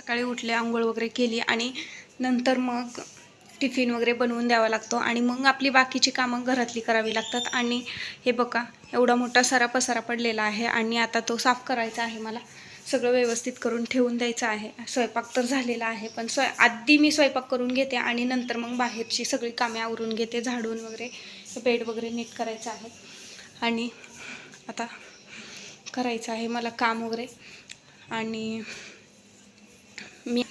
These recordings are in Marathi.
सकाळी उठले आंघोळ वगैरे केली आणि नंतर मग टिफिन वगैरे बनवून द्यावा लागतो आणि मग आपली बाकीची कामं घरातली करावी लागतात. आणि हे बघा एवढा मोठा सारा पसारा पडलेला आहे आणि आता तो साफ करायचा आहे मला. सगळं व्यवस्थित करून ठेवून द्यायचं आहे. स्वयंपाक तर झालेला आहे पण स्वय आधी मी स्वयंपाक करून घेते आणि नंतर मग बाहेरची सगळी कामे आवरून घेते झाडून वगैरे बेड वगैरे नीट करायचं आहे. आणि आता करायचं आहे मला काम वगैरे. आणि मी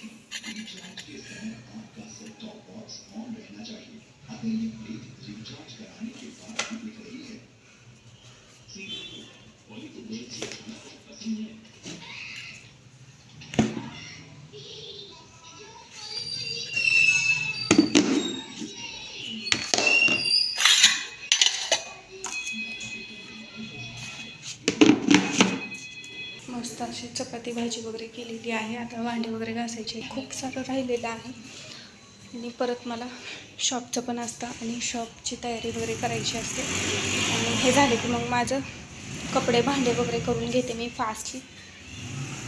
मस्त अशी चपाती भाजी वगैरे केलेली आहे. आता भांडे वगैरे घासायचे खूप सारं राहिलेलं आहे. आणि परत मला शॉपचं पण असतं आणि शॉपची तयारी वगैरे करायची असते. आणि हे झाले की मग माझं कपडे भांडे वगैरे करून घेते मी फास्टली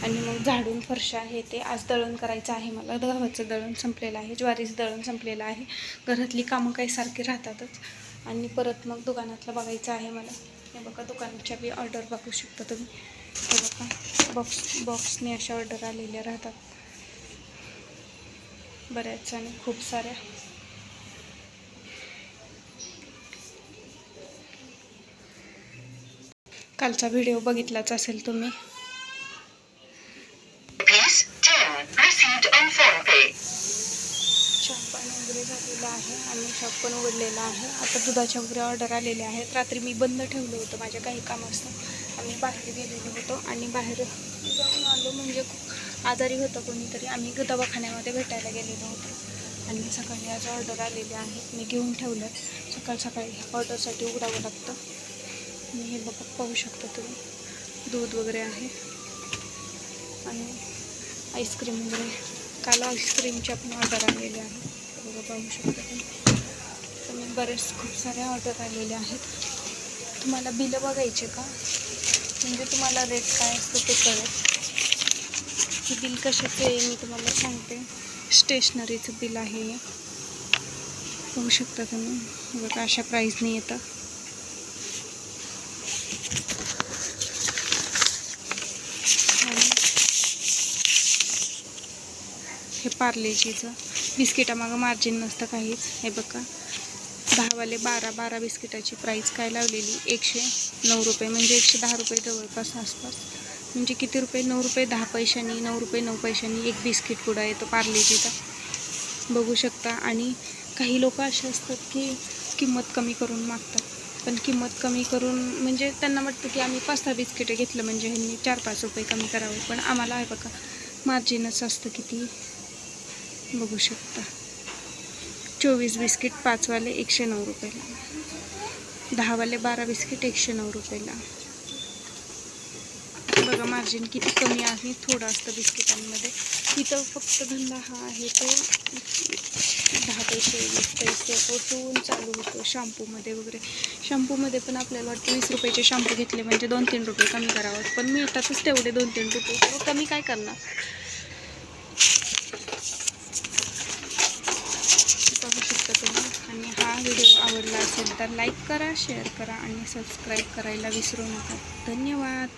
आणि मग झाडून फरशा हे ते आज दळण करायचं आहे मला. गव्हाचं दळण संपलेलं आहे. ज्वारीचं दळण संपलेलं आहे. घरातली कामं काही सारखी राहतातच. आणि परत मग दुकानातलं बघायचं आहे मला. हे बघा दुकानाच्या बी ऑर्डर बघू शकता तुम्ही. हे बघा बॉक्स बॉक्सने अशा ऑर्डर आलेल्या राहतात. बऱ्याच आणि खूप साऱ्या. कालचा व्हिडिओ बघितलाच असेल तुम्ही. Rupees 10 received on PhonePe. Shop पण वगैरे झालेलं आहे आणि शॉप पण उघडलेलं आहे. आता दुधाच्या वगैरे ऑर्डर आलेल्या आहेत. रात्री मी बंद ठेवलं होतं माझ्या काही कामाचं आम्ही बाहेर गेलेलो होतो आणि बाहेर जाऊन आलो म्हणजे खूप आजारी होतं कोणीतरी. आम्ही दवाखान्यामध्ये भेटायला गेलेलो होतो. आणि सकाळी आज ऑर्डर आलेले आहेत मी घेऊन ठेवलं. सकाळ सकाळी ऑर्डरसाठी उघडावं लागतं. आणि हे बघा पाहू शकता तुम्ही. दूध वगैरे आहे. आणि आईस्क्रीम वगैरे. काल आईस्क्रीमच्या पण ऑर्डर आलेली आहे बघा पाहू शकता तुम्ही. तुम्ही बरेच खूप साऱ्या ऑर्डर आलेल्या आहेत. तुम्हाला बिलं बघायचे का? म्हणजे तुम्हाला रेट काय असतो ते कळेल. हे बिल कशाचं आहे मी तुम्हाला सांगते. स्टेशनरीचं बिल आहे हे. बघू शकता तुम्ही. बघा अशा प्राईजने येतं. हे पार्लेजीचं बिस्किटामागं मार्जिन नसतं काहीच. हे बघा. दहावाले बारा बारा बिस्किटाची प्राईस काय लावलेली? एकशे नऊ रुपये म्हणजे एकशे दहा रुपये जवळपास आसपास. म्हणजे किती रुपये? नऊ रुपये दहा पैशांनी नऊ रुपये नऊ पैशांनी एक बिस्किट पुडा येतो पार्लेजीचा बघू शकता. आणि काही लोक असे असतात की किंमत कमी करून मागतात. पण किंमत कमी करून म्हणजे त्यांना वाटतं की आम्ही पाच सहा बिस्किटं घेतलं म्हणजे ह्यांनी चार पाच रुपये कमी करावे. पण आम्हाला आहे बघा मार्जिनच असतं किती? बघू शकता. चोवीस बिस्किट पाचवाले एकशे नऊ रुपयाला. दहावाले बारा बिस्किट एकशे नऊ रुपयाला. बघा मार्जिन किती कमी आहे थोडं असतं बिस्किटांमध्ये. इथं फक्त धंदा हा आहे तो दहा पैसे वीस पैसे ओतून चालू होतो शॅम्पूमध्ये वगैरे. शॅम्पूमध्ये पण आपल्याला वाटतं वीस रुपयाचे शॅम्पू घेतले म्हणजे दोन तीन रुपये कमी करावं. पण मिळतातच तेवढे दोन तीन रुपये. तर कमी काय करणार बघू शकता तुम्ही आणि हा व्हिडिओ आवडला असेल तर लाईक करा शेअर करा आणि सबस्क्राईब करायला विसरू नका. धन्यवाद.